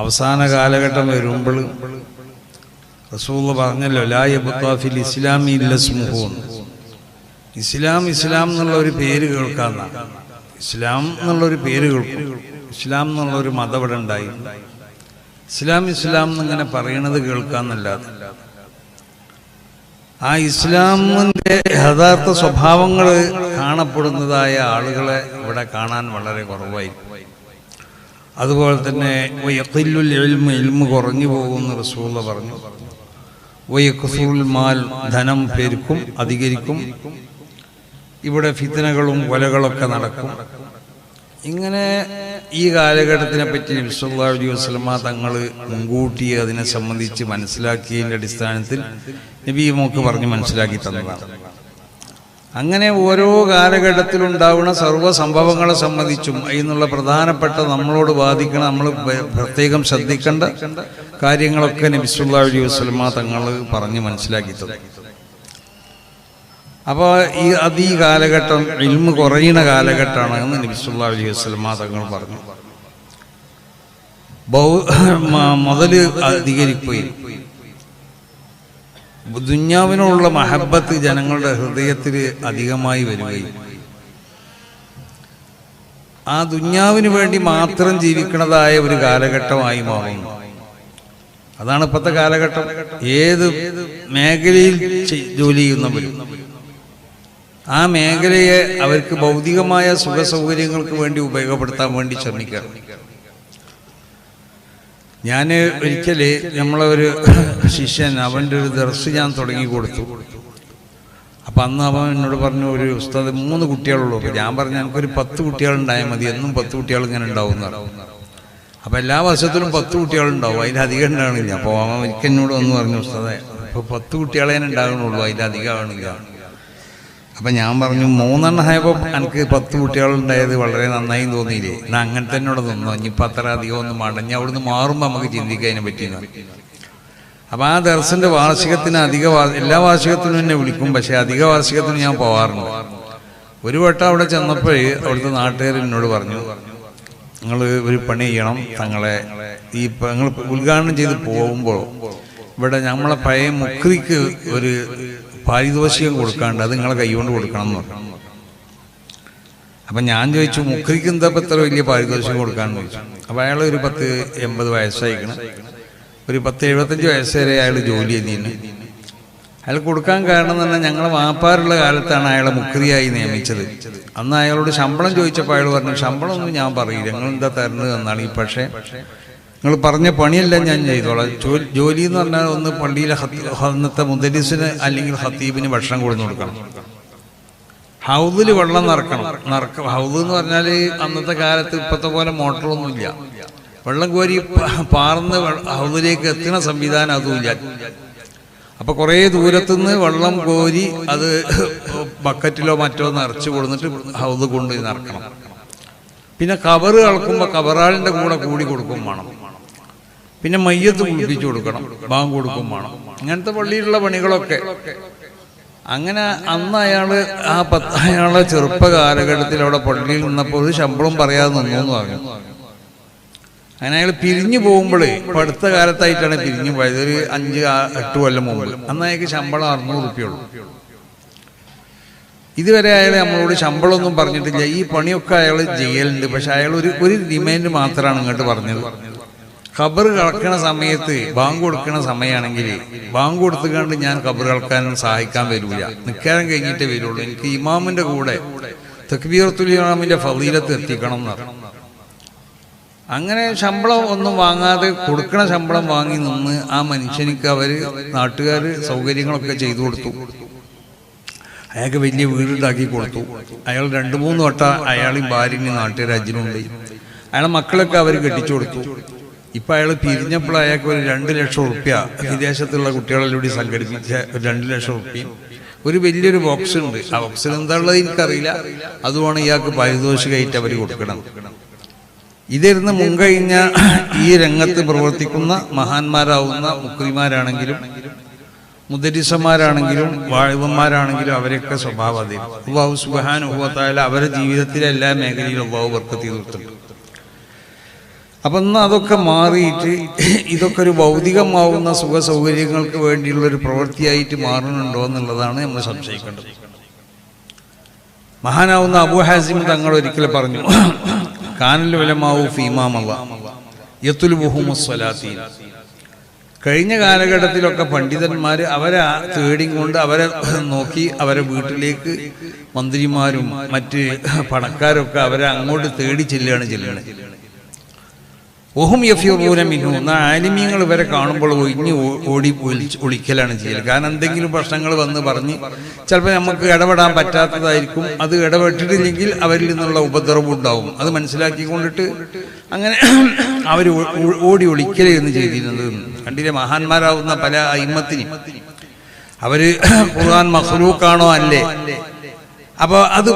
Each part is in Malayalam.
അവസാന കാലഘട്ടം വരുമ്പോൾ റസൂൾ പറഞ്ഞല്ലോ ലായബുത്താഫിൽ ഇസ്ലാമി ഇല്ലസ്മുഹു ഇസ്ലാം ഇസ്ലാം എന്നുള്ള ഒരു പേര് കേൾക്കാന്ന. ഇസ്ലാം എന്നുള്ള ഒരു പേര് കേൾക്കും. ഇസ്ലാം എന്നുള്ള ഒരു മതം ഇവിടെ ഉണ്ടായി ഇസ്ലാം ഇസ്ലാം എന്നിങ്ങനെ പറയണത് കേൾക്കാന്നല്ലാതെ. ആ ഇസ്ലാമിന്റെ യഥാർത്ഥ സ്വഭാവങ്ങൾ കാണപ്പെടുന്നതായ ആളുകളെ ഇവിടെ കാണാൻ വളരെ കുറവായി അതുപോലെ തന്നെ വയക്കില്ലുൽ ഇൽമ് ഇൽമ് കുറഞ്ഞു പോകുമെന്ന് റസൂള്ള പറഞ്ഞു. വയക്കുസുൽ മാൽ ധനം പെരുക്കും അധികരിക്കും. ഇവിടെ ഫിത്തനകളും കൊലകളൊക്കെ നടക്കും. ഇങ്ങനെ ഈ കാലഘട്ടത്തിനെ പറ്റി വിശ്വല്ലാ അലൈഹി വസ്ലമ തങ്ങൾ മുൻകൂട്ടി അതിനെ സംബന്ധിച്ച് മനസ്സിലാക്കിയതിന്റെ അടിസ്ഥാനത്തിൽ നബി മോക്ക് പറഞ്ഞ് മനസ്സിലാക്കി തന്നതാണ്. അങ്ങനെ ഓരോ കാലഘട്ടത്തിലുണ്ടാവുന്ന സർവ സംഭവങ്ങളെ സംബന്ധിച്ചും അതിനുള്ള പ്രധാനപ്പെട്ട നമ്മളോട് ബാധിക്കണ നമ്മൾ പ്രത്യേകം ശ്രദ്ധിക്കേണ്ട കാര്യങ്ങളൊക്കെ നബിസുല്ലാ അലി വസ്ലമ തങ്ങൾ പറഞ്ഞ് മനസ്സിലാക്കി തന്നു അപ്പോൾ ഈ അത് ഈ കാലഘട്ടം ഇൽമ കുറയുന്ന കാലഘട്ടമാണ് എന്ന് നബിസുല്ലാ അലി വസ്ലമ തങ്ങൾ പറഞ്ഞു. ബൗ മ- മുതൽ അധികരിക്കുകയും ദുഞ്ഞാവിനോടുള്ള മഹബത്ത് ജനങ്ങളുടെ ഹൃദയത്തിൽ അധികമായി വരികയും. ആ ദുന്യാവിന് വേണ്ടി മാത്രം ജീവിക്കുന്നതായ ഒരു കാലഘട്ടമായി മാറുന്നു. അതാണ് ഇപ്പോഴത്തെ കാലഘട്ടം. ഏത് മേഖലയിൽ ജോലി ചെയ്യുന്നവരും. ആ മേഖലയെ അവർക്ക് ഭൗതികമായ സുഖ സൗകര്യങ്ങൾക്ക് വേണ്ടി ഉപയോഗപ്പെടുത്താൻ വേണ്ടി ശ്രമിക്കണം ഞാൻ ഒരിക്കൽ നമ്മളൊരു ശിഷ്യൻ അവന്റെ ഒരു ദർസ് ഞാൻ തുടങ്ങി കൊടുത്തു. അപ്പം അന്ന് അവൻ എന്നോട് പറഞ്ഞു ഒരു ഉസ്താദ് മൂന്ന് കുട്ടികളുള്ളൂ. അപ്പം ഞാൻ പറഞ്ഞു എനിക്കൊരു പത്ത് കുട്ടികളുണ്ടായാൽ മതി. എന്നും പത്ത് കുട്ടികൾ ഇങ്ങനെ ഉണ്ടാവും അപ്പം എല്ലാ വർഷത്തിലും പത്ത് കുട്ടികളുണ്ടാവും. അതിലധികം ഉണ്ടാവണില്ല. അപ്പോൾ അവൻ ഒരിക്കൽ എന്നോട് വന്ന് പറഞ്ഞു ഉസ്താദെ ഇപ്പോൾ പത്ത് കുട്ടികളെ ഉണ്ടാകണുള്ളൂ അതിലധികം ആവണില്ല. അപ്പം ഞാൻ പറഞ്ഞു മൂന്നെണ്ണം ആയപ്പോൾ എനിക്ക് പത്ത് കുട്ടികളുണ്ടായത് വളരെ നന്നായി തോന്നിയില്ലേ? എന്നാൽ അങ്ങനെ തന്നെ ഇവിടെ നിന്നോ. ഇനിയിപ്പോൾ അത്ര അധികം ഒന്നും ഇനി അവിടുന്ന് മാറുമ്പോൾ നമുക്ക് ചിന്തിക്കാൻ അതിനെ പറ്റിയെന്ന്. അപ്പം ആ ദർശന്റെ വാർഷികത്തിന് അധിക എല്ലാ വാർഷികത്തിനും എന്നെ വിളിക്കും. പക്ഷേ അധിക വാർഷികത്തിനും ഞാൻ പോകാറുണ്ട് ഒരു വട്ടം അവിടെ ചെന്നപ്പോൾ അവിടുത്തെ നാട്ടുകാർ എന്നോട് പറഞ്ഞു നിങ്ങൾ ഒരു പണി ചെയ്യണം. തങ്ങളെ ഈ നിങ്ങൾ ഉദ്ഘാടനം ചെയ്ത് പോകുമ്പോൾ ഇവിടെ നമ്മളെ പഴയ മുക്രിക്ക് ഒരു പാരിതോഷികം കൊടുക്കാണ്ട് അത് നിങ്ങളെ കൈകൊണ്ട് കൊടുക്കണം എന്ന് പറഞ്ഞു. അപ്പം ഞാൻ ചോദിച്ചു മുഖ്രിക്ക് എന്താ ഇത്ര വലിയ പാരിതോഷികം കൊടുക്കാന്ന് ചോദിച്ചു. അപ്പം അയാൾ ഒരു പത്ത് എൺപത് വയസ്സായിക്കണം. ഒരു പത്ത് എഴുപത്തഞ്ച് വയസ്സ് വരെ അയാൾ ജോലി ചെയ്തിരുന്നു അയാൾ കൊടുക്കാൻ കാരണം പറഞ്ഞാൽ ഞങ്ങളെ വാപ്പാറുള്ള കാലത്താണ് അയാളെ മുക്രിയായി നിയമിച്ചത്. അന്ന് അയാളോട് ശമ്പളം ചോദിച്ചപ്പോൾ അയാൾ പറഞ്ഞു ശമ്പളം ഒന്നും ഞാൻ പറയില്ല. നിങ്ങൾ എന്താ തരുന്നത് എന്നാണ് ഈ പക്ഷേ നിങ്ങൾ പറഞ്ഞ പണിയെല്ലാം ഞാൻ ചെയ്തോളാം. ജോലി എന്ന് പറഞ്ഞാൽ ഒന്ന് പള്ളിയിലെ അന്നത്തെ മുദരീസിന് അല്ലെങ്കിൽ ഹത്തീബിന് ഭക്ഷണം കൊടുത്തു കൊടുക്കണം. ഹൗദിൽ വെള്ളം നിറക്കണം. നിറക്ക ഹൗദ് എന്ന് പറഞ്ഞാൽ അന്നത്തെ കാലത്ത് ഇപ്പോഴത്തെ പോലെ മോട്ടറൊന്നുമില്ല. വെള്ളം കോരി പാർന്ന് ഹൗദിലേക്ക് എത്തുന്ന സംവിധാനം അതുമില്ല. അപ്പൊ കുറേ ദൂരത്തുനിന്ന് വെള്ളം കോരി അത് ബക്കറ്റിലോ മറ്റോ നിറച്ച് കൊടുത്തിട്ട് ഹൗദ് കൊണ്ടുപോയി നിറക്കണം. പിന്നെ കവറ് കളക്കുമ്പോൾ കവറാളിന്റെ കൂടെ കൂടി കൊടുക്കും വേണം. പിന്നെ മയ്യത്ത് കുളിപ്പിച്ചു കൊടുക്കണം. ബാങ്ക് കൊടുക്കും വേണം. അങ്ങനത്തെ പള്ളിയിലുള്ള പണികളൊക്കെ. അങ്ങനെ അന്ന് അയാൾ ആ പത്ത് അയാളെ ചെറുപ്പ കാലഘട്ടത്തിൽ അവിടെ പള്ളിയിൽ നിന്നപ്പോൾ ഒരു ശമ്പളം പറയാതെ നിന്നു പറഞ്ഞു. അങ്ങനെ അയാൾ പിരിഞ്ഞു പോകുമ്പോഴേ ഇപ്പൊ അടുത്ത കാലത്തായിട്ടാണ് പിരിഞ്ഞു പോയത്. ഒരു അഞ്ച് എട്ട് കൊല്ലം മുമ്പ്. അന്ന് അയാൾക്ക് ശമ്പളം അറുന്നൂറ് റുപ്യുള്ളൂ ഇതുവരെ അയാൾ നമ്മളോട് ശമ്പളമൊന്നും പറഞ്ഞിട്ടില്ല. ഈ പണിയൊക്കെ അയാൾ ചെയ്യലുണ്ട്. പക്ഷെ അയാൾ ഒരു ഒരു ഡിമാൻഡ് മാത്രമാണ് ഇങ്ങോട്ട് പറഞ്ഞത്. ഖബർ കളക്കണ സമയത്ത് ബാങ്ക് കൊടുക്കണ സമയമാണെങ്കിൽ ബാങ്ക് കൊടുത്തുകൊണ്ട് ഞാൻ ഖബർ കളക്കാൻ സഹായിക്കാൻ വരില്ല നിൽക്കാനും കഴിഞ്ഞിട്ടേ വരുള്ളൂ. എനിക്ക് ഇമാമിന്റെ കൂടെ തക്ബീറത്തുൽ ഇമാമിന്റെ ഫലീലത്ത് എത്തിക്കണം എന്ന് അങ്ങനെ ശമ്പളം ഒന്നും വാങ്ങാതെ കൊടുക്കണ ശമ്പളം വാങ്ങി നിന്ന് ആ മനുഷ്യനിക്ക് അവർ നാട്ടുകാർ സൗകര്യങ്ങളൊക്കെ ചെയ്തു കൊടുത്തു. അയാൾക്ക് വലിയ വീടുണ്ടാക്കി കൊടുത്തു. അയാൾ രണ്ടു മൂന്ന് വട്ടം അയാളും ഭാര്യയും നാട്ടുകാർ ഉണ്ട്. അയാളെ മക്കളൊക്കെ അവർ കെട്ടിച്ചു കൊടുത്തു. ഇപ്പൊ അയാൾ പിരിഞ്ഞപ്പോൾ അയാൾക്ക് ഒരു രണ്ട് ലക്ഷം റുപ്യ വിദേശത്തുള്ള കുട്ടികളിലൂടെ സംഘടിപ്പിച്ച ഒരു രണ്ട് ലക്ഷം ഉറുപ്പ്യം. ഒരു വലിയൊരു ബോക്സ് ഉണ്ട്. ആ ബോക്സിൽ എന്താണുള്ളത് എനിക്കറിയില്ല. അതുമാണ് ഇയാൾക്ക് പാരിതോഷികമായിട്ട് അവർ കൊടുക്കണം. ഇതിരുന്ന് മുൻകഴിഞ്ഞ ഈ രംഗത്ത് പ്രവർത്തിക്കുന്ന മഹാന്മാരാവുന്ന മുക്രിമാരാണെങ്കിലും മുദരിസന്മാരാണെങ്കിലും വാഴുവന്മാരാണെങ്കിലും അവരെയൊക്കെ സ്വഭാവം അതേ അള്ളാഹു സുബാനുഭവത്തായാലും അവരുടെ ജീവിതത്തിലെ എല്ലാ മേഖലയിലും അള്ളാഹു വർക്കത്തി നിർത്തുന്നുണ്ട് അപ്പം എന്നാൽ അതൊക്കെ മാറിയിട്ട് ഇതൊക്കെ ഒരു ഭൗതികമാവുന്ന സുഖ സൗകര്യങ്ങൾക്ക് വേണ്ടിയുള്ള ഒരു പ്രവൃത്തിയായിട്ട് മാറുന്നുണ്ടോ എന്നുള്ളതാണ് നമ്മൾ സംശയിക്കേണ്ടത്. മഹാനാവുന്ന അബു ഹാസിം തങ്ങൾ ഒരിക്കലും പറഞ്ഞു കാനൽ വിലമാവു ഫീമാമല്ല കഴിഞ്ഞ കാലഘട്ടത്തിലൊക്കെ പണ്ഡിതന്മാർ അവരെ തേടി കൊണ്ട് അവരെ നോക്കി അവരെ വീട്ടിലേക്ക് മന്ത്രിമാരും മറ്റ് പണക്കാരൊക്കെ അവരെ അങ്ങോട്ട് തേടി ചെല്ലുകയാണ് ചെല്ലുകയാണ് ഓഹും യഫ്യൂറൂന മിന്നു എന്ന ആലിമ്യങ്ങൾ വരെ കാണുമ്പോൾ ഒഴിഞ്ഞ് ഓടി ഒളിക്കലാണ് ചെയ്യൽ കാരണം എന്തെങ്കിലും പ്രശ്നങ്ങൾ വന്ന് പറഞ്ഞ് ചിലപ്പോൾ നമുക്ക് ഇടപെടാൻ പറ്റാത്തതായിരിക്കും. അത് ഇടപെട്ടിട്ടില്ലെങ്കിൽ അവരിൽ നിന്നുള്ള ഉപദ്രവം ഉണ്ടാവും. അത് മനസ്സിലാക്കിക്കൊണ്ടിട്ട് അങ്ങനെ അവർ ഓടി ഒളിക്കലെന്ന് ചെയ്തിരുന്നത്. കണ്ടില്ലേ? മഹാന്മാരാവുന്ന പല അയിമത്തിനും. അവർ ഖുർആൻ മഹ്ലൂക്കാണോ അല്ലേ? അപ്പൊ അത്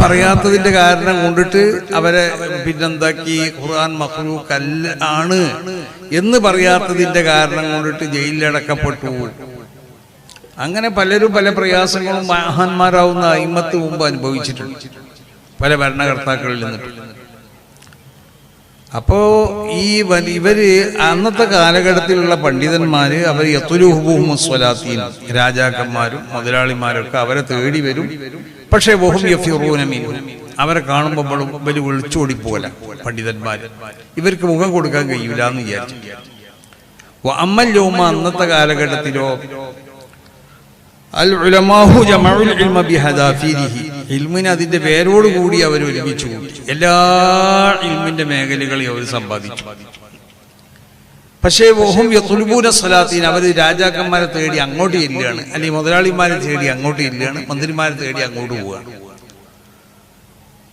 പറയാത്തതിന്റെ കാരണം കൊണ്ടിട്ട് അവരെ പിന്നെന്താക്കി? ഖുർആൻ മഹ്റൂ അല്ല ആണ് എന്ന് പറയാത്തതിന്റെ കാരണം കൊണ്ടിട്ട് ജയിലിലടക്കപ്പെട്ടു. അങ്ങനെ പലരും പല പ്രയാസങ്ങളും മഹാന്മാരാവുന്ന അയിമത്ത് മുമ്പ് അനുഭവിച്ചിട്ടുണ്ട്. പല ഭരണകർത്താക്കളിൽ നിന്നിട്ട്. അപ്പോ ഈ ഇവർ അന്നത്തെ കാലഘട്ടത്തിലുള്ള പണ്ഡിതന്മാര് അവർ യത്തുലുഹുബുഹുസ്വലാത്തീൻ രാജാക്കന്മാരും മുതലാളിമാരൊക്കെ അവരെ തേടി വരും. പക്ഷേ യഫിറൂനമീൻ അവരെ കാണുമ്പോൾ വലിയ വിളിച്ചോടി പോലെ പണ്ഡിതന്മാർ. ഇവർക്ക് മുഖം കൊടുക്കാൻ കഴിയൂല എന്ന് വിചാരിച്ചു അമ്മൽ ലോമ അന്നത്തെ കാലഘട്ടത്തിലോ ഇൽമിന് അതിന്റെ പേരോട് കൂടി അവർ ഒരുമിച്ചു കൂട്ടി. എല്ലാ ഇൽമിന്റെ മേഖലകളെയും അവർ സമ്പാദിച്ചു. പക്ഷേ ഓഹും യത്തുലുബൂന സ്വലാത്തീൻ അവർ രാജാക്കന്മാരെ തേടി അങ്ങോട്ട് ഇല്ലാണ് അല്ലെങ്കിൽ മുതലാളിമാരെ തേടി അങ്ങോട്ട് ഇല്ലാണ് മന്ത്രിമാരെ തേടി അങ്ങോട്ട് പോവുകയാണ്.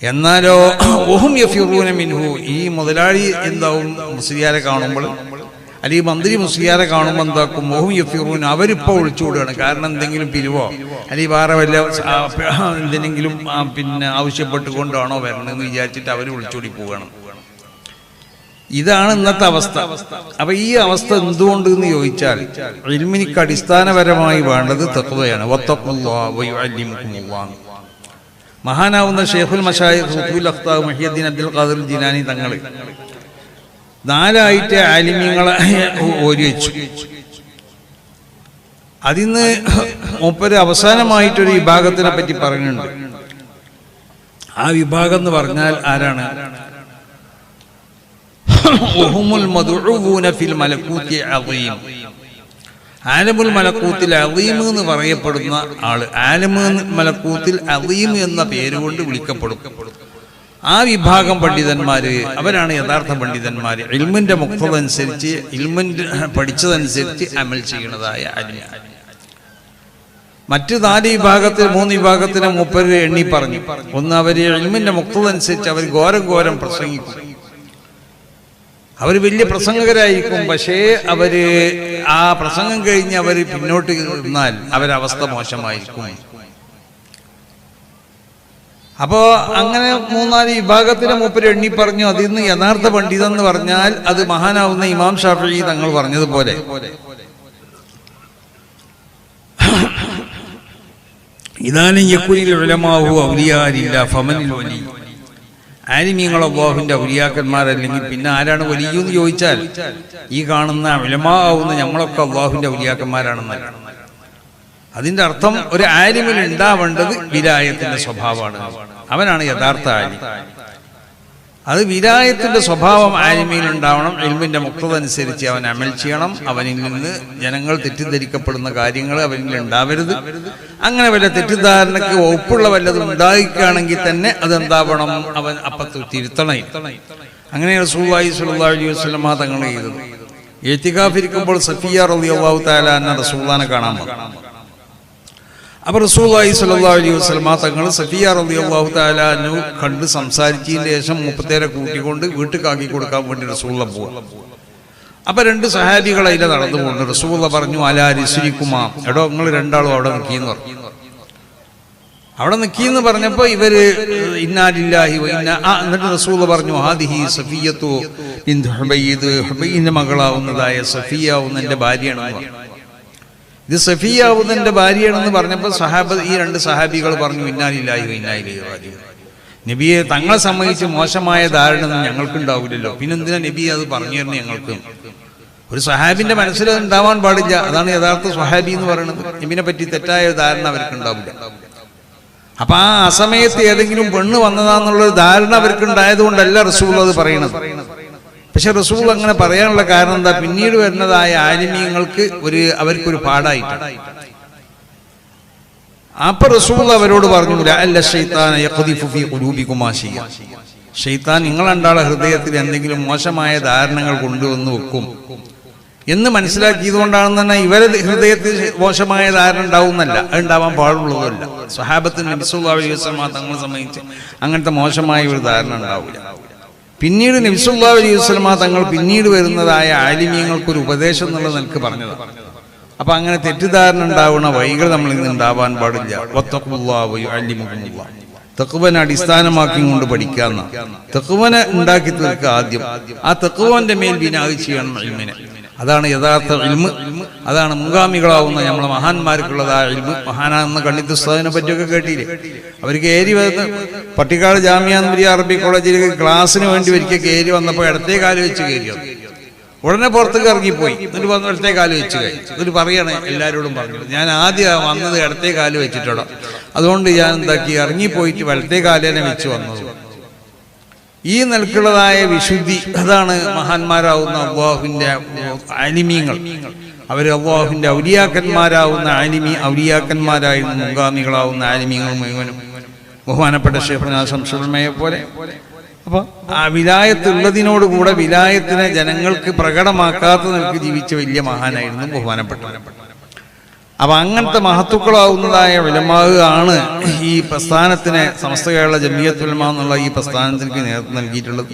എന്നാലോ ഓഹും യഫിറൂന മിൻഹു ഈ മുതലാളി എന്താവും മുസ്ലിയാരെ കാണുമ്പോൾ? അല്ലെങ്കിൽ മന്ത്രി മുസ്ലിയാരെ കാണുമ്പോൾ എന്താക്കും? ഓഹും യഫിറൂൻ അവരിപ്പോൾ ഒളിച്ചുകൂടുകയാണ് കാരണം എന്തെങ്കിലും പിരിവോ? അല്ലെങ്കിൽ വേറെ വല്ല എന്തെങ്കിലും എന്തിനെങ്കിലും പിന്നെ ആവശ്യപ്പെട്ടുകൊണ്ടാണോ വരണമെന്ന് വിചാരിച്ചിട്ട് അവർ ഒളിച്ചോടി പോവുകയാണ് ഇതാണ് ഇന്നത്തെ അവസ്ഥ. അപ്പൊ ഈ അവസ്ഥ എന്തുകൊണ്ട് എന്ന് ചോദിച്ചാൽ ഇൽമിനിക്ക് അടിസ്ഥാനപരമായി വേണ്ടത് തത്വയാണ്. മഹാനാവുന്ന ഷെയ്ഖുൽ മഷായി റുത്തുൽ അഖ്താബ് മഹിയുദ്ദീൻ അബ്ദുൽ ഖാദിർ ജിനാനി തങ്ങൾ നാലായിട്ട് ആലിമ്യങ്ങളെ ഓരി വെച്ചു. അതിന്ന് മൂപ്പര് അവസാനമായിട്ടൊരു വിഭാഗത്തിനെ പറ്റി പറയുന്നുണ്ട്. ആ വിഭാഗം എന്ന് പറഞ്ഞാൽ ആരാണ്? വഹുമുൽ മദ്ഉഊന ഫിൽ മലക്കൂത്തി അളീം ആലമുൽ മലക്കൂത്തിൽ അലീം എന്ന് പറയപ്പെടുന്ന ആൾ ആലമ് മലക്കൂത്തിൽ അലീം എന്ന പേരുകൊണ്ട് വിളിക്കപ്പെടും. ആ വിഭാഗം പണ്ഡിതന്മാര് അവരാണ് യഥാർത്ഥ പണ്ഡിതന്മാര്. ഇൽമിന്റെ മുക്തത അനുസരിച്ച് ഇൽമിന്റെ പഠിച്ചതനുസരിച്ച് അമൽ ചെയ്യുന്നതായ അലിയ മറ്റ് നാല് വിഭാഗത്തിൽ മൂന്ന് വിഭാഗത്തിനെ മുപ്പര് എണ്ണി പറഞ്ഞു. ഒന്ന് അവർ ഇൽമിന്റെ മുക്തത അനുസരിച്ച് അവർ ഘോരം ഘോരം പ്രസംഗിക്കും. അവർ വലിയ പ്രസംഗകരായിരിക്കും. പക്ഷേ അവർ ആ പ്രസംഗം കഴിഞ്ഞ് അവർ പിന്നോട്ട് നിന്നാൽ അവരവസ്ഥ മോശമായിരിക്കും. അപ്പോ അങ്ങനെ മൂന്നാൽ വിഭാഗത്തിലെ മൂപ്പര് എണ്ണി പറഞ്ഞു അതിൽ നിന്ന് യഥാർത്ഥ പണ്ഡിതം എന്ന് പറഞ്ഞാൽ അത് മഹാനാവുന്ന ഇമാം ഷാഫി തങ്ങൾ പറഞ്ഞതുപോലെ. ഇതാനും യക്കുനിൽ ഉലമാഹു ഔലിയാരില്ല ഫമനിൽ വലി. ആലിമീങ്ങൾ അള്ളാഹുവിന്റെ ഔലിയാക്കന്മാരല്ലെങ്കിൽ പിന്നെ ആരാണ് വലിയെന്ന് ചോദിച്ചാൽ ഈ കാണുന്ന വിലമാവുന്ന നമ്മളൊക്കെ അള്ളാഹുവിന്റെ ഔലിയാക്കന്മാരാണെന്നല്ല അതിന്റെ അർത്ഥം ഒരു ആലിമിൽ ഉണ്ടാവേണ്ടത് വിരായത്തിന്റെ സ്വഭാവമാണ്. അവനാണ് യഥാർത്ഥ ആലിം. അത് വിരായത്തിന്റെ സ്വഭാവം ആലിമയിൽ ഉണ്ടാവണം എൽമിന്റെ മുക്തത അനുസരിച്ച് അവൻ അമൽ ചെയ്യണം അവനിൽ നിന്ന് ജനങ്ങൾ തെറ്റിദ്ധരിക്കപ്പെടുന്ന കാര്യങ്ങൾ അവനിൽ ഉണ്ടാവരുത്. അങ്ങനെ വല്ല തെറ്റിദ്ധാരണയ്ക്ക് ഒപ്പുള്ള വല്ലതും ഉണ്ടായിക്കുകയാണെങ്കിൽ തന്നെ അതെന്താവണം? അവൻ അപ്പത്ത് തിരുത്തണേ. അങ്ങനെ റസൂലുള്ളാഹി സ്വല്ലല്ലാഹു അലൈഹി വസല്ലമ തങ്ങൾ ചെയ്തത്. എത്തിക്കാഫിരിക്കുമ്പോൾ സഫിയ റളിയല്ലാഹു തആല താലാന്ന റസൂലാനെ കാണാൻ വന്നു. അപ്പൊ റസൂലുള്ളാഹി സ്വല്ലല്ലാഹു അലൈഹി വസ്ലമ തങ്ങൾ സഫിയ റബി അള്ളാഹു താലു കണ്ട് സംസാരിച്ചതിന് ശേഷം മുപ്പത്തേരെ കൂട്ടിക്കൊണ്ട് വീട്ടുകാക്കി കൊടുക്കാൻ വേണ്ടി റസൂലുള്ള പോവാ. അപ്പൊ രണ്ട് സഹാബികൾ അതിലെ നടന്നു പോകുന്നു. റസൂള്ള പറഞ്ഞു അലാ രിസ്ലിക്കുമാ. എടോ നിങ്ങൾ രണ്ടാളും അവിടെ നിൽക്കിയെന്ന് പറഞ്ഞു. അവിടെ നിൽക്കിയെന്ന് പറഞ്ഞപ്പോ ഇവർ ഇന്നാലില്ലാഹി ഇന്ന ആ എന്നിട്ട് റസൂള്ള പറഞ്ഞു ഹാദിഹി സഫിയത്തു ഹുബൈദ്. ഹുബൈദിന്റെ മകളാവുന്നതായ സഫിയാവുന്ന എന്റെ ഭാര്യയാണെന്ന് പറഞ്ഞു. ഇത് സഫിയാവുന്നതിന്റെ ഭാര്യയാണെന്ന് പറഞ്ഞപ്പോൾ സഹാബ ഈ രണ്ട് സഹാബികൾ പറഞ്ഞു ഇന്നാലില്ലാഹി വ ഇന്നാ നബിയെ തങ്ങളെ സംബന്ധിച്ച് മോശമായ ധാരണ ഒന്നും ഞങ്ങൾക്കുണ്ടാവില്ലല്ലോ. പിന്നെന്തിനാ നബി അത് പറഞ്ഞു തന്നെ ഞങ്ങൾക്ക്? ഒരു സ്വഹാബിന്റെ മനസ്സിൽ ഉണ്ടാവാൻ പാടില്ല. അതാണ് യഥാർത്ഥ സ്വഹാബി എന്ന് പറയുന്നത്. നബിനെ പറ്റി തെറ്റായ ധാരണ അവർക്ക് ഉണ്ടാവില്ല. അപ്പൊ ആ അസമയത്ത് ഏതെങ്കിലും പെണ്ണ് വന്നതാന്നുള്ള ധാരണ അവർക്ക് ഉണ്ടായത് കൊണ്ടല്ല റസൂൾ അത് പറയണത് പക്ഷെ റസൂൾ അങ്ങനെ പറയാനുള്ള കാരണം എന്താ? പിന്നീട് വരുന്നതായ ആലിമീങ്ങൾക്ക് ഒരു അവർക്കൊരു പാടായിട്ടാണ്. അപ്പൊ റസൂൾ അവരോട് പറഞ്ഞു ഷെയ്ത്താൻ നിങ്ങൾ ഹൃദയത്തിൽ എന്തെങ്കിലും മോശമായ ധാരണകൾ കൊണ്ടുവന്ന് വെക്കും. എന്ന് മനസ്സിലാക്കിയത് കൊണ്ടാണെന്ന് തന്നെ ഇവരെ ഹൃദയത്തിൽ മോശമായ ധാരണ ഉണ്ടാവുന്നല്ല അത് ഉണ്ടാവാൻ പാടുള്ളതല്ല സ്വഹാബത്തിന് നബിസുല്ലാ അലൈഹി വസ്ലമ തങ്ങളെ സംബന്ധിച്ച് അങ്ങനത്തെ മോശമായ ഒരു ധാരണ ഉണ്ടാവില്ല. പിന്നീട് നബിസുല്ലാ അലൈഹി വസ്ലമ തങ്ങൾ പിന്നീട് വരുന്നതായ ആലിമ്യങ്ങൾക്ക് ഒരു ഉപദേശം എന്നുള്ളത് നിലയ്ക്ക് പറഞ്ഞത്. അപ്പൊ അങ്ങനെ തെറ്റിദ്ധാരണ ഉണ്ടാവുന്ന വൈകൾ നമ്മൾ ഇന്ന് ഉണ്ടാവാൻ പാടില്ല. തെക്കുവനെ അടിസ്ഥാനമാക്കി കൊണ്ട് പഠിക്കാന്ന. തെക്കുവനെ ഉണ്ടാക്കി തീർക്കുക ആദ്യം. ആ തെക്കുവന്റെ മേൽ വിനാഗ് ചെയ്യണം അതാണ് യഥാർത്ഥ ഇൽമ്. അതാണ് മുൻഗാമികളാവുന്ന നമ്മളെ മഹാന്മാർക്കുള്ളതായ ഇൽമ്. മഹാനാകുന്ന കണ്ണിത്തുസ്താദിനെ പറ്റിയൊക്കെ കേട്ടില്ലേ? അവർ കയറി വന്ന് പട്ടിക്കാട് ജാമ്യാനന്ദപുരി അറബി കോളേജിൽ ക്ലാസ്സിന് വേണ്ടി ഒരിക്കൽ കയറി വന്നപ്പോൾ ഇടത്തേ കാൽ വെച്ച് കയറിയത് ഉടനെ പുറത്തേക്ക് ഇറങ്ങിപ്പോയി. എന്നിട്ട് വന്ന് ഇടത്തേ കാൽ വെച്ച് കഴിഞ്ഞു. എന്നിട്ട് പറയണേ എല്ലാവരോടും പറഞ്ഞു ഞാൻ ആദ്യം വന്നത് ഇടത്തെ കാൽ വെച്ചിട്ടുള്ള അതുകൊണ്ട് ഞാൻ എന്താക്കി? ഇറങ്ങിപ്പോയിട്ട് വലത്തേ കാലേനെ വെച്ച് വന്നത്. ഈ നിലക്കുള്ളതായ വിശുദ്ധി അതാണ് മഹാന്മാരാവുന്ന അള്ളാഹുവിന്റെ അനിമീങ്ങൾ അവർ അള്ളാഹുവിന്റെ ഔലിയാക്കന്മാരാവുന്ന ആലിമി ഔലിയാക്കന്മാരായിരുന്ന മുൻഗാമികളാവുന്ന ആലിമീങ്ങൾ മുഴുവനും. ബഹുമാനപ്പെട്ട ഷെയ്ഖുന ശംസുൽമയെ പോലെ. അപ്പോൾ ആ വിലായത്തുള്ളതിനോടുകൂടെ വിലായത്തിനെ ജനങ്ങൾക്ക് പ്രകടമാക്കാത്ത നിലയ്ക്ക് ജീവിച്ച വലിയ മഹാനായിരുന്നു ബഹുമാനപ്പെട്ടത് അപ്പൊ അങ്ങനത്തെ മഹത്തുക്കളാവുന്നതായ വിലമാകുകയാണ് ഈ പ്രസ്ഥാനത്തിന് സമസ്ത കേരള ജമിയത്തുലമ എന്നുള്ള ഈ പ്രസ്ഥാനത്തിന് നേതൃത്വം നൽകിയിട്ടുള്ളത്.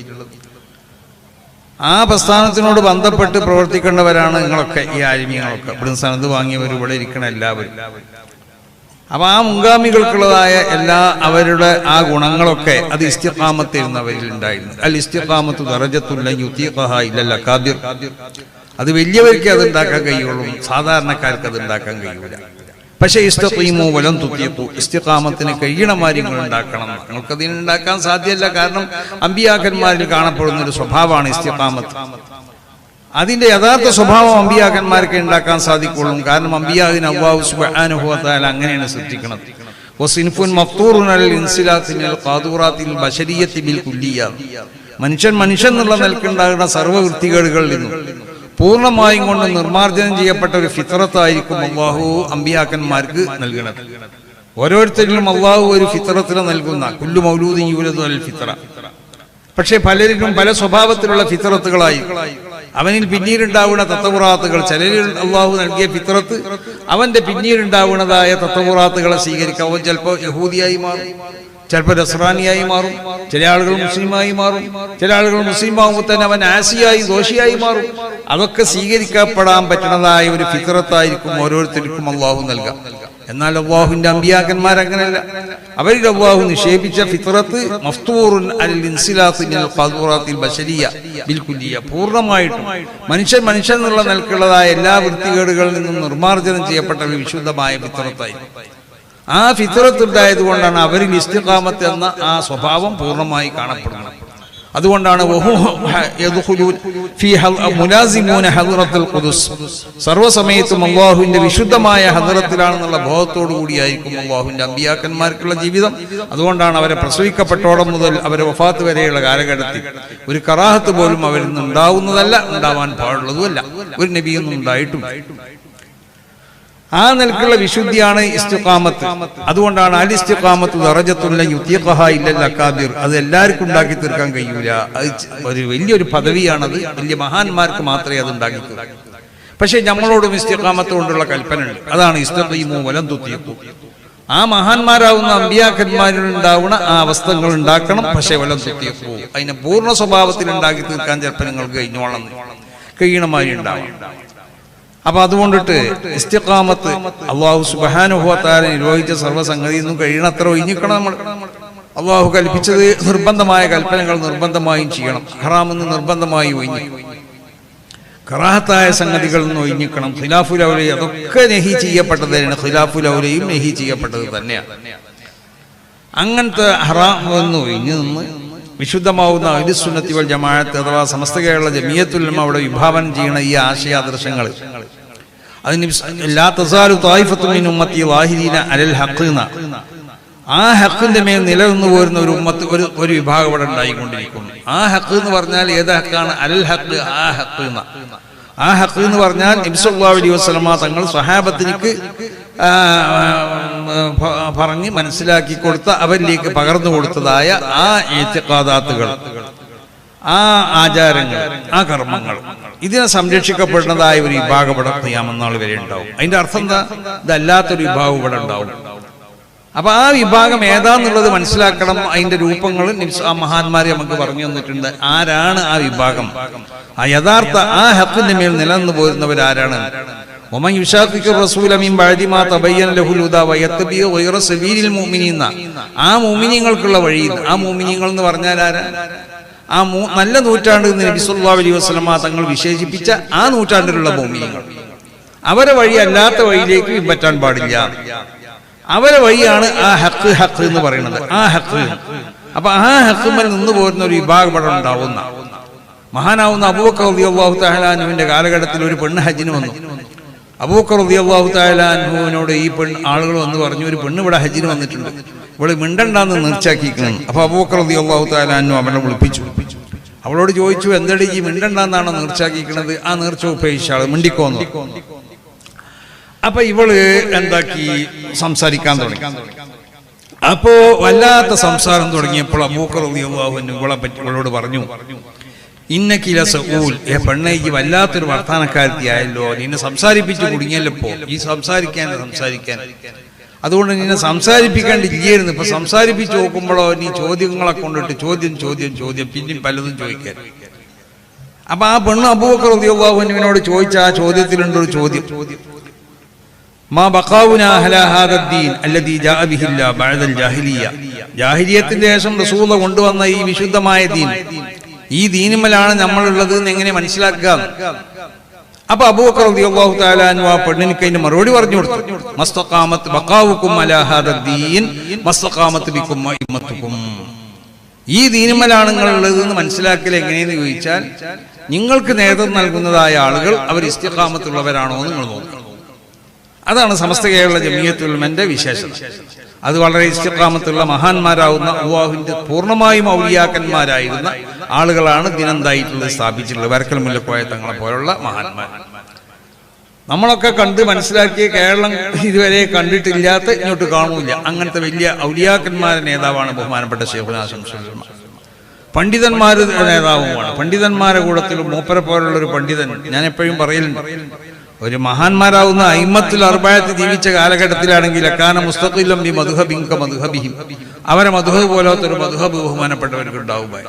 ആ പ്രസ്ഥാനത്തിനോട് ബന്ധപ്പെട്ട് പ്രവർത്തിക്കേണ്ടവരാണ് നിങ്ങളൊക്കെ ഈ ആലിമ്യങ്ങളൊക്കെ ഇവിടുന്ന് സനത് വാങ്ങിയവർ ഇവിടെ ഇരിക്കണ എല്ലാവരും. അപ്പൊ ആ മുൻഗാമികൾക്കുള്ളതായ എല്ലാ അവരുടെ ആ ഗുണങ്ങളൊക്കെ അത് ഇസ്തിഫാമത്തിരുന്നവരിൽ ഉണ്ടായിരുന്നു. അൽ ഇസ്തിഖാമത്ത് ദറജത്തുല്ല യുത്തീഖഹ ഇല്ലല്ല കാബിർ അത് വലിയവർക്ക് അത് ഉണ്ടാക്കാൻ കഴിയുള്ളൂ. സാധാരണക്കാർക്ക് അത് ഉണ്ടാക്കാൻ കഴിയൂല. പക്ഷെ ഇഷ്ടത്തീമോ വലം തുത്തിയപ്പോ ഇസ്തിഖാമത്തിന് കഴിയണ മാര്യങ്ങൾ ഉണ്ടാക്കണം. നിങ്ങൾക്ക് അതിന് ഉണ്ടാക്കാൻ സാധ്യമല്ല. കാരണം അമ്പിയാക്കന്മാരിൽ കാണപ്പെടുന്ന ഒരു സ്വഭാവമാണ് ഇസ്തിഖാമത്ത്. അതിന്റെ യഥാർത്ഥ സ്വഭാവം അമ്പിയാക്കന്മാർക്ക് ഉണ്ടാക്കാൻ സാധിക്കുള്ളൂ. കാരണം അമ്പിയാദിന് സുബാനുഭവത്താൽ അങ്ങനെയാണ് സൃഷ്ടിക്കുന്നത് മനുഷ്യൻ മനുഷ്യൻ എന്നുള്ള നിലക്കുണ്ടാകുന്ന സർവവൃത്തികേടുകളിൽ നിന്നും. പൂർണമായും കൊണ്ട് നിർമ്മാർജനം ചെയ്യപ്പെട്ട ഒരു ഫിത്രത്തായിരിക്കും അള്ളാഹു അമ്പിയാക്കന്മാർക്ക് നൽകുന്നത് ഓരോരുത്തരിലും അള്ളാഹു ഒരു ഫിത്രത്തിന് നൽകുന്ന കുല്ലു മൗലൂദി യൂലതു അൽ ഫിത്ര പക്ഷെ പലരിലും പല സ്വഭാവത്തിലുള്ള ഫിത്രത്തുകളായി അവനിൽ പിന്നീടുണ്ടാവുന്ന തത്വപുറാത്തുകൾ ചിലരിൽ അള്ളാഹു നൽകിയ ഫിത്രത്ത് അവന്റെ പിന്നീടുണ്ടാവുന്നതായ തത്വപുറാത്തുകളെ സ്വീകരിക്കാം. അവൻ ചിലപ്പോൾ യഹൂദിയായി മാറും. ചിലപ്പോൾ നസ്രാനിയായി മാറും ചില ആളുകൾ മുസ്ലിമായി മാറും ചില ആളുകൾ മുസ്ലിം ആകുമ്പോൾ തന്നെ അവൻ ആസിയായി ദോഷിയായി മാറും. അതൊക്കെ സ്വീകരിക്കപ്പെടാൻ പറ്റുന്നതായ ഒരു ഫിത്രത്തായിരിക്കും ഓരോരുത്തർക്കും അള്ളാഹു നൽകാം. എന്നാൽ അള്ളാഹുവിന്റെ അമ്പിയാക്കന്മാർ അങ്ങനെയല്ല. അവരിൽ അള്ളാഹു നിക്ഷേപിച്ച ഫിത്രത്ത് മഫ്തൂറുൻ പൂർണമായിട്ടും മനുഷ്യൻ മനുഷ്യൻ എന്നുള്ള നിലക്കുള്ളതായ എല്ലാ വൃത്തികേടുകളിൽ നിന്നും നിർമ്മാർജനം ചെയ്യപ്പെട്ട ഒരു വിശുദ്ധമായ ഫിത്രത്തായി ആ ഫിത്രത്ത് ഉണ്ടായത് കൊണ്ടാണ് അവരിൽ ഇസ്തിഖാമത്ത് എന്ന ആ സ്വഭാവം പൂർണമായി കാണപ്പെടുന്നത്. അതുകൊണ്ടാണ് സർവസമയത്തും അള്ളാഹുവിന്റെ വിശുദ്ധമായ ഹദറത്തിലാണെന്നുള്ള ബോധത്തോടു കൂടിയായിരിക്കും അള്ളാഹുവിന്റെ അമ്പിയാക്കന്മാർക്കുള്ള ജീവിതം. അതുകൊണ്ടാണ് അവരെ പ്രസവിക്കപ്പെട്ടോടം മുതൽ അവരെ വഫാത്ത് വരെയുള്ള കാലഘട്ടത്തിൽ ഒരു കറാഹത്ത് പോലും അവരിൽ നിന്ന് ഉണ്ടാവുന്നതല്ല ഉണ്ടാവാൻ പാടുള്ളതുമല്ല. ഒരു നബിയൊന്നും ഉണ്ടായിട്ടും ആ നിലക്കുള്ള വിശുദ്ധിയാണ് ഇസ്തിഖാമത്ത്. അതുകൊണ്ടാണ് അലി ഇസ്തിഖാമത്ത് ദറജത്തുള്ള യുത്തിഖഹ ഇല്ലൽ അക്കാബിർ. അത് എല്ലാവർക്കും ഉണ്ടാക്കി തീർക്കാൻ കഴിയൂല. അത് ഒരു വലിയൊരു പദവിയാണത്. വലിയ മഹാന്മാർക്ക് മാത്രമേ അത് ഉണ്ടാക്കി പക്ഷെ നമ്മളോടും ഇസ്തിഖാമത്ത് കൊണ്ടുള്ള കൽപ്പന ഉണ്ട് അതാണ് ഇസ്തീമു വലം തുത്തിയത്തു. ആ മഹാന്മാരാവുന്ന അമ്പിയാക്കന്മാരിൽ ഉണ്ടാവുന്ന ആ അവസ്ഥകൾ ഉണ്ടാക്കണം. പക്ഷേ വലം തുത്തിയപ്പോ അതിനെ പൂർണ സ്വഭാവത്തിൽ ഉണ്ടാക്കി തീർക്കാൻ ചിലപ്പോൾ നിങ്ങൾക്ക് കഴിഞ്ഞോളം കഴിയണമായി ഉണ്ടാവും അപ്പൊ അതുകൊണ്ടിട്ട് ഇസ്തിഖാമത്ത് അള്ളാഹു സുബാനുഭവത്താര നിർവഹിച്ച സർവസംഗതി ഒന്നും കഴിയണത്ര ഒഴിഞ്ഞിക്കണം നമ്മൾ. അള്ളാഹു കൽപ്പിച്ചത് നിർബന്ധമായ കൽപ്പനകൾ നിർബന്ധമായും ചെയ്യണം. ഹറാമെന്ന് നിർബന്ധമായി ഒഴിഞ്ഞു. കറാഹത്തായ സംഗതികളിൽ നിന്ന് ഒഴിഞ്ഞിക്കണം. ഖിലാഫുൽ ഔലയും അതൊക്കെ നെഹി ചെയ്യപ്പെട്ടത് തന്നെയാണ് ഖിലാഫുൽ ഔലയും നെഹി ചെയ്യപ്പെട്ടത് തന്നെയാണ് അങ്ങനത്തെ ഹറാം ഒഴിഞ്ഞു നിന്ന് വിശുദ്ധമാവുന്ന അഹിസുന്നത്തി വൽ ജമാഅത്ത് അഥവാ സമസ്ത കേരള ജമിയത്തുലമ അവിടെ വിഭാവനം ചെയ്യുന്ന ഈ ആശയാദർശങ്ങൾ അതിന് എല്ലാ തസാലു തായിഫത്തുമിൻ ഉമ്മത്തി വാഹിദീന അലൽ ഹക്ക് ആ ഹക്കിന്റെ മേൽ നിലനിന്നു പോരുന്ന ഒരു ഉമ്മത്ത് ഒരു ഒരു വിഭാഗം ഇവിടെ ഉണ്ടായിക്കൊണ്ടിരിക്കുന്നു. ആ ഹക്ക് എന്ന് പറഞ്ഞാൽ ഏത് ഹക്കാണ് അലൽ ഹക്ക് ആ ഹക്ക് ആ ഹക്ക് എന്ന് പറഞ്ഞാൽ ഇബ്സുല്ലാ അലൈഹി വസ്ലമ തങ്ങൾ സഹാബത്തിനിക്ക് ആ, പറഞ്ഞ് മനസ്സിലാക്കി കൊടുത്ത അവരിലേക്ക് പകർന്നു കൊടുത്തതായ ആ ഏറ്റക്കാതാത്തുകൾ ആ ആചാരങ്ങൾ ആ കർമ്മങ്ങൾ. ഇതിനെ സംരക്ഷിക്കപ്പെടുന്നതായ ഒരു വിഭാഗം ഇവിടെ ചെയ്യാമെന്നാൾ വരെ ഉണ്ടാവും. അതിന്റെ അർത്ഥം എന്താ? ഇതല്ലാത്തൊരു വിഭാഗം ഇവിടെ ഉണ്ടാവും. അപ്പൊ ആ വിഭാഗം ഏതാന്നുള്ളത് മനസ്സിലാക്കണം. അതിന്റെ രൂപങ്ങൾ ആ മഹാന്മാരെ നമുക്ക് പറഞ്ഞു തന്നിട്ടുണ്ട്. ആരാണ് ആ വിഭാഗം? ആ യഥാർത്ഥ ആ ഹത്തിന്റെ മേൽ നിലനിന്ന് പോരുന്നവരാരാണ് ഒമൻ യുഷാഖിക്കു ലഹുൽ ആ മുഅ്മിനീങ്ങൾക്കുള്ള വഴി ആ മുഅ്മിനീങ്ങൾ എന്ന് പറഞ്ഞാൽ ആരാ? ആ നല്ല നൂറ്റാണ്ട് എന്ന് നബി സല്ലല്ലാഹു അലൈഹി വസല്ലമ തങ്ങൾ വിശേഷിപ്പിച്ച ആ നൂറ്റാണ്ടിലുള്ള മുഅ്മിനീങ്ങൾ. അവരെ വഴി അല്ലാത്ത വഴിയിലേക്ക് പറ്റാൻ പാടില്ല. അവരെ വഴിയാണ് ആ ഹക്ക് ഹക്ക് എന്ന് പറയുന്നത്. ആ ഹക്ക്. അപ്പൊ ആ ഹക്കുമ്മൽ നിന്ന് പോരുന്ന ഒരു വിഭാഗം ഇവിടെ ഉണ്ടാവുന്ന. മഹാനാവുന്ന അബൂബക്കർ റളിയല്ലാഹു താഹലാനുവിന്റെ കാലഘട്ടത്തിൽ ഒരു പെണ്ണ് ഹജ്ജിന് വന്നു. അബൂബക്കർ റളിയല്ലാഹു താഹലാനുവിനോട് ഈ പെൺ ആളുകൾ വന്ന് പറഞ്ഞു ഒരു പെണ്ണ് ഇവിടെ ഹജ്ജിന് വന്നിട്ടുണ്ട്. ഇവൾ മിണ്ടണ്ടാന്ന് നീർച്ചാക്കിയിരിക്കണം അപ്പൊ അബൂബക്കർ റളിയല്ലാഹു തആല അൻഹു അവനെ വിളിപ്പിച്ചു. അവളോട് ചോദിച്ചു എന്തടി ഈ മിണ്ടണ്ടാന്നാണോ നിർച്ചാക്കിയിരിക്കുന്നത് ആ നീർച്ച ഉപേക്ഷിച്ച ആൾ മിണ്ടിക്കോന്നു. അപ്പൊ ഇവൾ എന്താക്കി? സംസാരിക്കാൻ തുടങ്ങി. അപ്പോ വല്ലാത്ത സംസാരം തുടങ്ങിയപ്പോൾ അബൂക്കർ ഇവളെ പറ്റി ഇവളോട് പറഞ്ഞു ഇന്നക്കില സൂൽ ഏ പെണ്ണയ്ക്ക് വല്ലാത്തൊരു വർത്താനക്കാരത്തിയായല്ലോ നിന്നെ സംസാരിപ്പിച്ച് കുടുങ്ങിയല്ലപ്പോ ഈ സംസാരിക്കാൻ സംസാരിക്കാൻ. അതുകൊണ്ട് നിന്നെ സംസാരിപ്പിക്കാണ്ടില്ലായിരുന്നു ഇപ്പൊ സംസാരിപ്പിച്ച് നോക്കുമ്പോഴോ നീ ചോദ്യങ്ങളെ കൊണ്ടിട്ട് ചോദ്യം ചോദ്യം ചോദ്യം പിന്നെയും പലതും ചോദിക്കാൻ. അപ്പൊ ആ പെണ്ണ് അബൂബക്കർ റളിയല്ലാഹു അൻഹുവിനോട് ചോദിച്ച ആ ചോദ്യത്തിലുണ്ടൊരു ചോദ്യം ചോദ്യം. ജാഹിലിയത്തിന്റെ ശേഷം റസൂല കൊണ്ടുവന്ന ഈ വിശുദ്ധമായ ദീൻ. ഈ ദീനിമലാണ് നമ്മളുള്ളത് എന്ന് എങ്ങനെ മനസ്സിലാക്കുക? അപ്പൊ അബൂബക്കർ റളിയല്ലാഹു തആല അതിന്റെ മറുപടി പറഞ്ഞു കൊടുത്തു. അലാ ഹാദദ്ദീൻ ഈ ദീനിമലാണ് നിങ്ങളുള്ളത് എന്ന് മനസ്സിലാക്കൽ എങ്ങനെയെന്ന് ചോദിച്ചാൽ നിങ്ങൾക്ക് നേതൃത്വം നൽകുന്നതായ ആളുകൾ അവർ ഇസ്തിഖാമത്തുള്ളവരാണോ എന്ന് നിങ്ങൾ നോക്കണം. അതാണ് സമസ്ത കേരള ജമിയത്തുൽമന്റെ വിശേഷത അത് വളരെ ഇസ്തിഖാമത്തുള്ള മഹാന്മാരാവുന്ന അള്ളാഹുവിന്റെ പൂർണമായും ഔലിയാക്കന്മാരായിരുന്ന ആളുകളാണ് ദിനന്തായിട്ടുള്ളത് സ്ഥാപിച്ചിട്ടുള്ളത്. വരക്കൽ മുല്ലക്കോയ തങ്ങളെ പോലുള്ള മഹാന്മാർ. നമ്മളൊക്കെ കണ്ട് മനസ്സിലാക്കിയ കേരളം ഇതുവരെ കണ്ടിട്ടില്ലാത്ത ഇങ്ങോട്ട് കാണൂല അങ്ങനത്തെ വലിയ ഔലിയാക്കന്മാരെ നേതാവാണ് ബഹുമാനപ്പെട്ട ശേഖുനാശം പണ്ഡിതന്മാർ നേതാവുമാണ്. പണ്ഡിതന്മാരുടെ കൂടത്തിൽ മൂപ്പരെ പോലുള്ള ഒരു പണ്ഡിതൻ ഞാൻ എപ്പോഴും പറയലുണ്ട്. ഒരു മഹാന്മാരാവുന്ന അയിമത്തിൽ അർബായത്ത് ജീവിച്ച കാലഘട്ടത്തിലാണെങ്കിൽ അക്കാന മുസ്തഖില്ലം ബി മധുഹബിങ്ക മധുഹബിഹിം. അവരെ മധുഹബ് പോലത്തെ ഒരു മധുഹബ് ബഹുമാനപ്പെട്ടവർക്ക് ഉണ്ടാവുമായി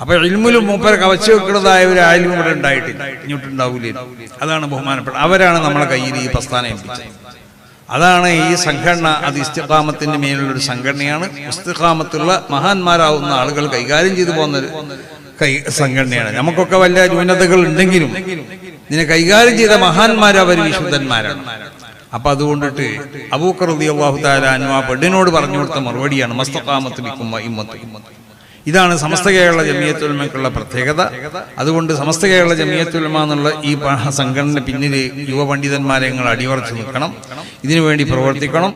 അപ്പൊ ഇൽമുലും മൂപ്പരെ കവച്ചു വെക്കുന്നതായ ഒരു ആയാലും ഇവിടെ ഉണ്ടായിട്ടില്ല. ഇങ്ങോട്ടുണ്ടാവില്ല അതാണ് ബഹുമാനപ്പെട്ട അവരാണ് നമ്മളെ കയ്യിൽ ഈ പ്രസ്ഥാനം ഏൽപ്പിച്ചത്. അതാണ് ഈ സംഘടന അത് ഇസ്തിഖാമത്തിന്റെ മേലുള്ള ഒരു സംഘടനയാണ്. ഇസ്തിഖാമത്തുള്ള മഹാന്മാരാവുന്ന ആളുകൾ കൈകാര്യം ചെയ്തു പോകുന്ന ഒരു സംഘടനയാണ്. നമുക്കൊക്കെ വല്ല ന്യൂനതകൾ ഉണ്ടെങ്കിലും ഇതിനെ കൈകാര്യം ചെയ്ത മഹാന്മാർ അവർ വിശുദ്ധന്മാരാണ്. അപ്പൊ അതുകൊണ്ടിട്ട് അബൂക്കർ താലാനു ആ പെണ്ണിനോട് പറഞ്ഞു കൊടുത്ത മറുപടിയാണ് മസ്തക്കാമത്ത് ഇതാണ് സമസ്ത കേരള ജമിയത്തുൽമയ്ക്കുള്ള പ്രത്യേകത. അതുകൊണ്ട് സമസ്ത കേരള ജമിയത്തുൽമ എന്നുള്ള ഈ സംഘടന പിന്നിൽ യുവ പണ്ഡിതന്മാരെ നിങ്ങൾ അടിയുറച്ചു നിൽക്കണം. ഇതിനുവേണ്ടി പ്രവർത്തിക്കണം.